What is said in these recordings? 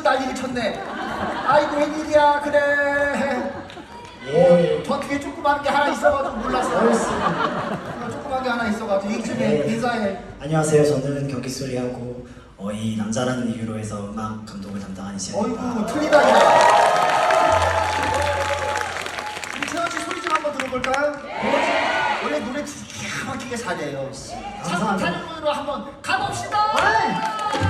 치고 난리를 쳤네. 아이고 웬일이야 그래. 예. 저 뒤에 조그만 게 하나 있어가지고 몰랐어. 어, 조그만 게 하나 있어가지고 인사해 네. 인사해. 안녕하세요. 저는 경기 소리하고 어, 이 남자라는 이유로 해서 음악 감독을 담당한. 어이구 틀리다 이거. 우리 채원 씨 소리 좀 한번 들어볼까요? 네. 원래 노래 기가 막히게 잘해요. 감사합니다. 찬양으로 한번 가봅시다.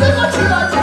这后十多